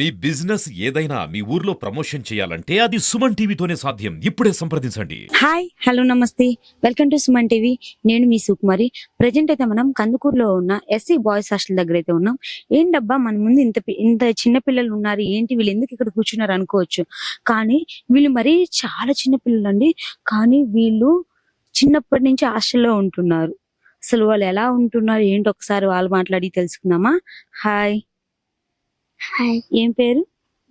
మీ business ఏదైనా మీ ఊర్లో promotion చేయాలంటే అది సుమన్ టీవీతోనే సాధ్యం. ఇప్పుడే సంప్రదించండి. హాయ్ హలో నమస్తే. Welcome to Suman TV. నేను మీ సుకుమారి. ప్రజెంట్ అయితే మనం కందుకూరులో ఉన్న ఎస్సీ బాయ్స్ హాస్టల్ దగ్గర అయితే ఉన్నాం. ఏంటబ్బా మన ముందు ఇంత ఇంత చిన్న పిల్లలు ఉన్నారు. ఏంటి వీళ్ళు ఎందుకు ఇక్కడ కూర్చున్నారు అనుకోవచ్చు. కానీ వీళ్ళు మరీ చాలా చిన్న పిల్లలు అండి కానీ వీళ్ళు చిన్నప్పటి నుంచి హాస్టల్లో ఉంటున్నారు. అసలు వాళ్ళు ఎలా ఉంటున్నారు? ఏంటి? ఒకసారి వాళ్ళు మాట్లాడి తెలుసుకుందామా? హాయ్. హాయ్. ఏం పేరు?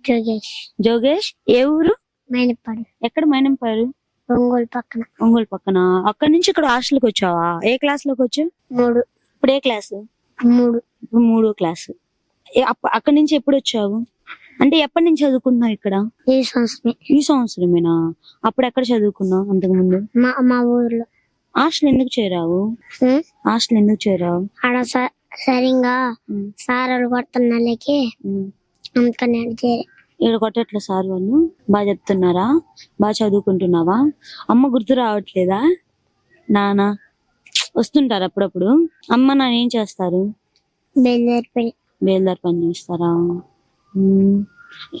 జోగేష్. జోగేష్? ఏ ఊరు? మైనపాడు. ఎక్కడ మైనం పేరు ఒంగోలు పక్కన. ఒంగోలు పక్కన. అక్కడి నుంచి ఇక్కడ హాస్టల్కి వచ్చావా? ఏ క్లాస్లోకి వచ్చావు? మూడు. ఇప్పుడు ఏ క్లాసు? మూడు. ఇప్పుడు మూడో క్లాసు. అక్కడి నుంచి ఎప్పుడు వచ్చావు? అంటే ఎప్పటి నుంచి చదువుకున్నావు ఇక్కడ? ఈ సంవత్సరమే. ఈ సంవత్సరమేనా? అప్పుడు ఎక్కడ చదువుకున్నావు అంతకుముందు? మా మా ఊర్లో. హాస్టల్ ఎందుకు చేరావు? హాస్టల్ ఎందుకు చేరావు? ఆడ సరిగా. సారలు కొడుతున్నాళ్ళకి ఉం. అందుకని ఇక్కడ కొట్టట్లే సార్ వాళ్ళు బాగా చెప్తున్నారా? బాగా చదువుకుంటున్నావా? అమ్మ గుర్తు రావట్లేదా? నానా. వస్తుంటారు అప్పుడప్పుడు. అమ్మ నాన్న ఏం చేస్తారు? బయలుదేరిపోయి బేల్దార్ పని చేస్తారా.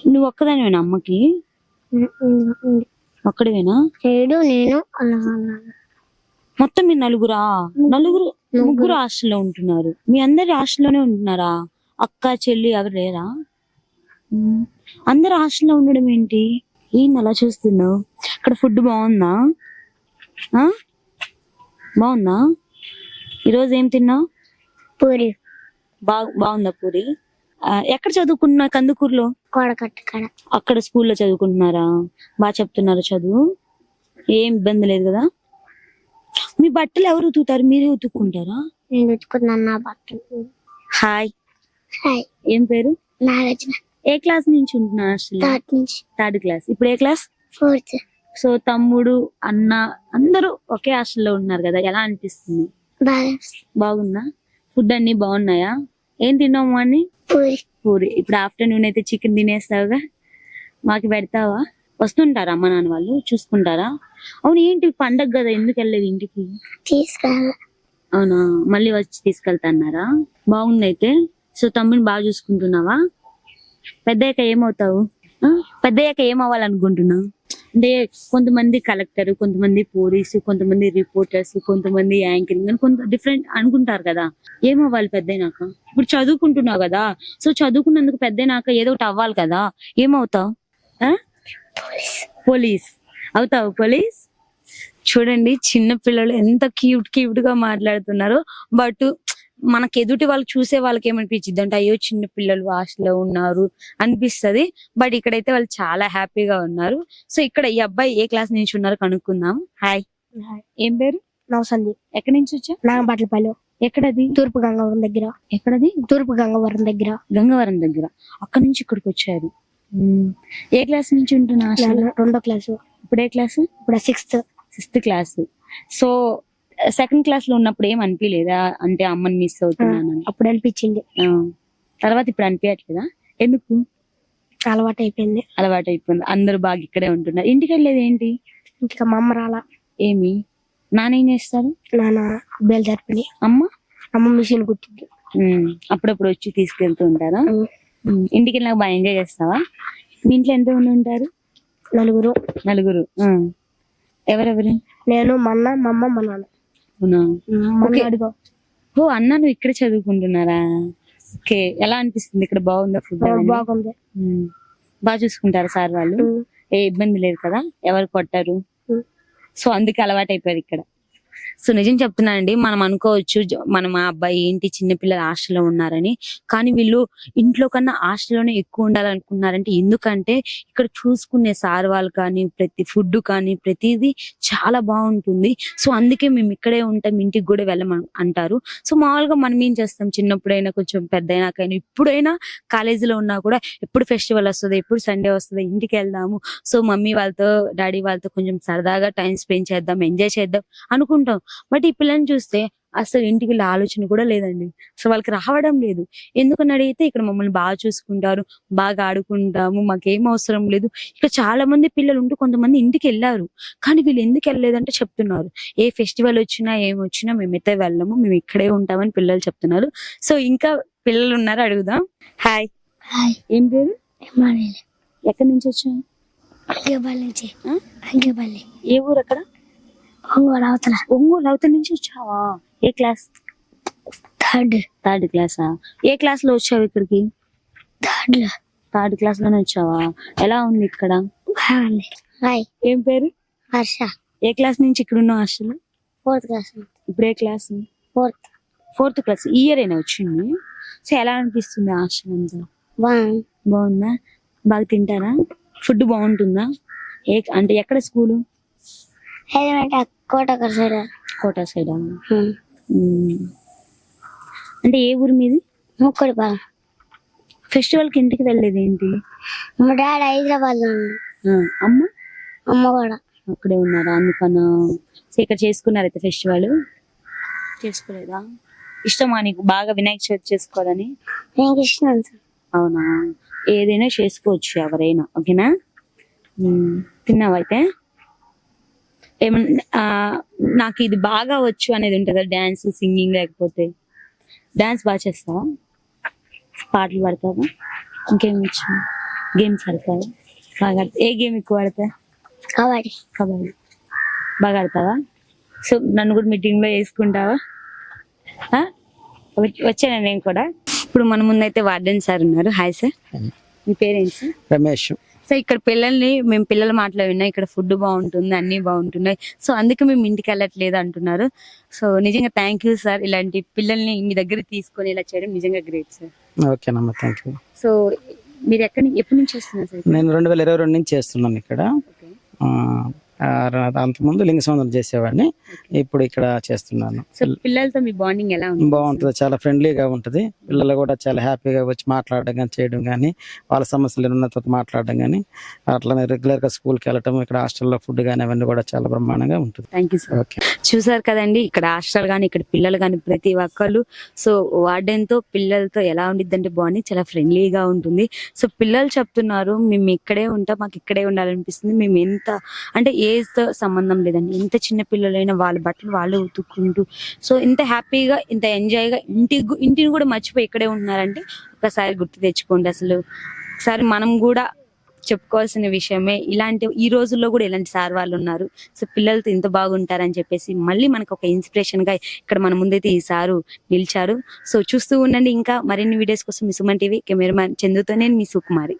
నువ్వు ఒక్కదానివేనా అమ్మకి? ఒక్కడివేనా? నేను. మొత్తం మీరు నలుగురా? నలుగురు ముగ్గురు హాస్టల్లో ఉంటున్నారు. మీ అందరి హాస్టల్లోనే ఉంటున్నారా? అక్క చెల్లి ఎవరు లేరా. అందరు హాస్టల్లో ఉండడం ఏంటి? ఏంది అలా చూస్తున్నావు? ఇక్కడ ఫుడ్ బాగుందా? బాగుందా? ఈరోజు ఏం తిన్నావు? పూరి. బాగు బాగుందా పూరి? ఎక్కడ చదువుకున్నా కందుకూరులో? కొడకట్టు కడ. అక్కడ స్కూల్లో చదువుకుంటున్నారా? బాగా చెప్తున్నారా చదువు. ఏం ఇబ్బంది లేదు కదా? మీ బట్టలు ఎవరు ఉతుకుతారు? మీరే ఉతుక్కుంటారా? నేను ఉతుకున్నాను నా బట్టలు. హాయ్. హాయ్. ఏం పేరు? నాగార్జున. ఏ క్లాస్ నుంచి ఉంటున్నా హాస్టల్? థర్డ్ నుంచి. Third class. ఇప్పుడు ఏ క్లాస్? ఫోర్త్. సో తమ్ముడు అన్న అందరూ ఒకే హాస్టల్లో ఉన్నారు కదా ఎలా అనిపిస్తుంది? బాగా బాగుందా? ఫుడ్ అన్ని బాగున్నాయా? ఏం తిన్నావు అని పూరి. పూరి. ఇప్పుడు ఆఫ్టర్నూన్ అయితే చికెన్ తినేస్తావుగా? మాకు పెడతావా? వస్తుంటారా అమ్మ నాన్న వాళ్ళు? చూసుకుంటారా? అవును ఏంటి పండగ కదా ఎందుకు వెళ్ళలేదు ఇంటికి? అవునా మళ్ళీ వచ్చి తీసుకెళ్తాన్నారా? బాగుంది అయితే. సో తమ్ముని బాగా చూసుకుంటున్నావా? పెద్దయ్యాక ఏమవుతావు? పెద్దయ్యాక ఏమవ్వాలనుకుంటున్నావు? అంటే కొంతమంది కలెక్టర్ కొంతమంది పోలీస్ కొంతమంది రిపోర్టర్స్ కొంతమంది యాంకరింగ్ అని కొంత డిఫరెంట్ అనుకుంటారు కదా. ఏమవ్వాలి పెద్దయినాక ఇప్పుడు చదువుకుంటున్నావు కదా. సో చదువుకున్నందుకు పెద్దయినాక ఏదో ఒకటి అవ్వాలి కదా. ఏమవుతావు? ఆ? పోలీస్. అవుతావు పోలీస్? చూడండి చిన్న పిల్లలు ఎంత క్యూట్ క్యూట్గా మాట్లాడుతున్నారు. బట్ మనకి ఎదుటి వాళ్ళు చూసే వాళ్ళకి ఏమనిపించింది అంటే అయ్యో చిన్న పిల్లలు హాస్టల్లో ఉన్నారు అనిపిస్తది. బట్ ఇక్కడైతే వాళ్ళు చాలా హ్యాపీగా ఉన్నారు. సో ఇక్కడ ఈ అబ్బాయి ఏ క్లాస్ నుంచి ఉన్నారు కనుక్కుందాం. హాయ్. ఏం పేరు? నవసంది ఎక్కడి నుంచి వచ్చా నాగబట్లపల్లి. ఎక్కడది? తూర్పు గంగవరం దగ్గర. ఎక్కడది? తూర్పు గంగవరం దగ్గర. గంగవరం దగ్గర. అక్కడ నుంచి ఇక్కడికి వచ్చారు. ఏ క్లాస్ నుంచి ఉంటున్నా నేను రెండో క్లాసు. ఇప్పుడు ఏ క్లాస్? ఇప్పుడు sixth. Sixth class. So second క్లాస్లో ఉన్నప్పుడు ఏం అనిపించలేదా అంటే అమ్మని మిస్ అవుతున్నానని అప్పుడు అనిపించింది. ఆ. తర్వాత ఇప్పుడు అనిపించట్లేదా ఎందుకు? అలవాటు అయిపోయింది. అలవాటు అయిపోయింది. అందరూ బాగా ఇక్కడే ఉంటున్నారు. ఇంటికి వెళ్ళేది ఏంటి? ఇంకా మా అమ్మ రాలా. ఏమి? నాన్న ఏం చేస్తారు? నాన్న బయలుదేరిపోయి అమ్మ? అమ్మ మిషన్ కుట్టింది. అప్పుడప్పుడు వచ్చి తీసుకెళ్తూ ఉంటారా? ఇంటికి వెళ్ళినాక బాగా ఎంజాయ్ చేస్తావా? మీ ఇంట్లో ఎంత మంది ఉంటారు? నలుగురు. నలుగురు ఆ. ఎవరెవరు? నేను మా అన్న మా అమ్మ మా నాన్న. అవునా? మా ఓకే. అన్న అడుగు. ఓ అన్న నువ్వు ఇక్కడ చదువుకుంటున్నారా? ఓకే ఎలా అనిపిస్తుంది? ఇక్కడ బాగుందా ఫుడ్ బాగుంది. బాగా చూసుకుంటారు సార్ వాళ్ళు? ఉమ్. ఏ ఇబ్బంది లేదు కదా? ఎవరు కొట్టారు? ఉమ్. సో అందుకే అలవాటు అయిపోయారు ఇక్కడ. సో నిజం చెప్తున్నానండి మనం అనుకోవచ్చు మనం ఆ అబ్బాయి ఏంటి చిన్నపిల్లలు హాస్టల్లో ఉన్నారని. కానీ వీళ్ళు ఇంట్లో కన్నా హాస్టల్లోనే ఎక్కువ ఉండాలనుకున్నారంటే ఎందుకంటే ఇక్కడ చూసుకునే సార్ వాళ్ళు కానీ ప్రతి ఫుడ్ కానీ ప్రతిదీ చాలా బాగుంటుంది. సో అందుకే మేము ఇక్కడే ఉంటాం ఇంటికి కూడా వెళ్ళమని అంటారు. సో మామూలుగా మనం ఏం చేస్తాం చిన్నప్పుడైనా కొంచెం పెద్ద అయినాకైనా ఇప్పుడైనా కాలేజీలో ఉన్నా కూడా ఎప్పుడు ఫెస్టివల్ వస్తుంది ఎప్పుడు సండే వస్తుంది ఇంటికి వెళ్దాము. సో మమ్మీ వాళ్ళతో డాడీ వాళ్ళతో కొంచెం సరదాగా టైం స్పెండ్ చేద్దాం ఎంజాయ్ చేద్దాం అనుకుంటాం. బట్ ఈ పిల్లని చూస్తే అసలు ఇంటికి వెళ్ళే ఆలోచన కూడా లేదండి. సో వాళ్ళకి రావడం లేదు. ఎందుకని అడిగితే ఇక్కడ మమ్మల్ని బాగా చూసుకుంటారు బాగా ఆడుకుంటాము మాకేం అవసరం లేదు. ఇక్కడ చాలా మంది పిల్లలు ఉంటూ కొంతమంది ఇంటికి వెళ్ళారు. కానీ వీళ్ళు ఎందుకు వెళ్ళలేదంటే చెప్తున్నారు. ఏ ఫెస్టివల్ వచ్చినా ఏం వచ్చినా మేమైతే వెళ్ళము మేము ఇక్కడే ఉంటామని పిల్లలు చెప్తున్నారు. సో ఇంకా పిల్లలు ఉన్నారు అడుగుదాం. హాయ్ హాయ్ ఏం పేరు? ఎక్కడి నుంచి? అంగేపల్లి ఏ ఊరు అక్కడ? ఒంగోలు అవతల ఒంగోలు అవతల నుంచి వచ్చావా? ఏ క్లాస్? థర్డ్. థర్డ్ క్లాసా? ఏ క్లాస్లో వచ్చావు ఇక్కడికి? థర్డ్ థర్డ్ క్లాస్లోనే వచ్చావా? ఎలా ఉంది ఇక్కడ? బాగుంది. హాయ్. ఏం పేరు? హర్ష. ఏ క్లాస్ నుంచి ఇక్కడ ఉన్నావు హాస్టల్ ఫోర్త్ క్లాస్ ఇప్పుడు ఏ క్లాస్? ఫోర్త్. Fourth class. ఈ ఇయర్ అయినా వచ్చింది. సో ఎలా అనిపిస్తుంది హాస్టల్ అంతా? బాగుందా? బాగా తింటారా? ఫుడ్ బాగుంటుందా? ఏ అంటే ఎక్కడ స్కూలు? కోటకర్ సైడ్ కోటా సైడ్? అంటే ఏ ఊరు మీది? ముక్కడి పాలెం ఫెస్టివల్కి ఇంటికి వెళ్ళేది ఏంటి? మా డాడీ హైదరాబాద్లో అమ్మ? అమ్మ కూడా. అక్కడే ఉన్నారా? అందుకనా ఇక్కడ చేసుకున్నారైతే ఫెస్టివల్? చేసుకోలేదా ఇష్టమా నీకు? బాగా వినాయక చవితి చేసుకోవాలని? నీకు ఇష్టం సార్. అవునా? ఏదైనా చేసుకోవచ్చు ఎవరైనా ఓకేనా? ఉమ్, తిన్నావా అయితే? ఏమన్నా నాకు ఇది బాగా వచ్చు అనేది ఉంటుంది డాన్స్ సింగింగ్ లేకపోతే. డాన్స్ బాగా చేస్తావా పాటలు పాడతావా ఇంకేం వచ్చు? గేమ్స్ ఆడతావా? బాగా ఆడతా- ఏ గేమ్ ఎక్కువ ఆడతా? కబడ్డీ. కబడ్డీ. బాగా ఆడతావా? సో నన్ను కూడా మీటింగ్లో వేసుకుంటావా? వచ్చాను నేను కూడా? ఇప్పుడు మన ముందైతే వార్డెన్ సార్ ఉన్నారు. Hi sir. మీ పేరేంటి సార్? రమేష్. సో ఇక్కడ పిల్లల్ని మేము పిల్లల మాటలు విన్నా ఇక్కడ ఫుడ్ బాగుంటుంది అన్ని బాగుంటున్నాయి. సో అందుకే మేము ఇంటికి వెళ్ళట్లేదు అంటున్నారు. సో నిజంగా థ్యాంక్ యూ సార్ ఇలాంటి పిల్లల్ని మీ దగ్గర తీసుకొని ఇలా చేయడం నిజంగా గ్రేట్ సార్ ఓకేనమ్మా థ్యాంక్ యూ సో మీరు ఎక్కడి ఎప్పటి నుంచి వస్తున్నారు సార్ నేను రెండు వేల ఇరవై రెండు నుంచి చేస్తున్నాను ఇక్కడ. అంతకుముందు లింగ సంబంధం చేసేవాడిని ఇప్పుడు ఇక్కడ చేస్తున్నాను. పిల్లలతో మీ బాండింగ్ ఎలా బాగుంటుంది చాలా ఫ్రెండ్లీగా ఉంటుంది. పిల్లలు కూడా చాలా హ్యాపీగా వచ్చి మాట్లాడడం కానీ చేయడం కానీ వాళ్ళ సమస్యలు ఉన్న తర్వాత మాట్లాడడం కానీ అట్లనే రెగ్యులర్గా స్కూల్కి వెళ్ళటం ఇక్కడ హాస్టల్లో ఫుడ్ కానీ అవన్నీ కూడా చాలా బ్రహ్మాండంగా ఉంటుంది. థ్యాంక్ యూ సార్ ఓకే చూసారు కదండి ఇక్కడ హాస్టల్ కానీ ఇక్కడ పిల్లలు కానీ ప్రతి ఒక్కళ్ళు. సో వార్డెన్తో పిల్లలతో ఎలా ఉండిద్దంటే బాగుంది చాలా ఫ్రెండ్లీగా ఉంటుంది. సో పిల్లలు చెప్తున్నారు మేము ఇక్కడే ఉంటాం మాకు ఇక్కడే ఉండాలనిపిస్తుంది మేము ఎంత అంటే ఏజ్తో సంబంధం లేదండి. ఎంత చిన్న పిల్లలైనా వాళ్ళ బట్టలు వాళ్ళు ఉతుక్కుంటూ సో ఇంత హ్యాపీగా ఇంత ఎంజాయ్గా ఇంటి ఇంటిని కూడా మర్చిపోయి ఇక్కడే ఉన్నారంటే ఒకసారి గుర్తు తెచ్చుకోండి అసలు. ఒకసారి మనం కూడా చెప్పుకోవాల్సిన విషయమే. ఇలాంటి ఈ రోజుల్లో కూడా ఇలాంటి సార్ వాళ్ళు ఉన్నారు సో పిల్లలతో ఇంత బాగుంటారని చెప్పేసి మళ్ళీ మనకు ఒక ఇన్స్పిరేషన్గా ఇక్కడ మన ముందైతే ఈ సారు నిలిచారు. సో చూస్తూ ఉండండి ఇంకా మరిన్ని వీడియోస్ కోసం మీ సుమన్ టీవీ కెమెరామ్యాన్ చందుతో నేను మీ సుకుమారి.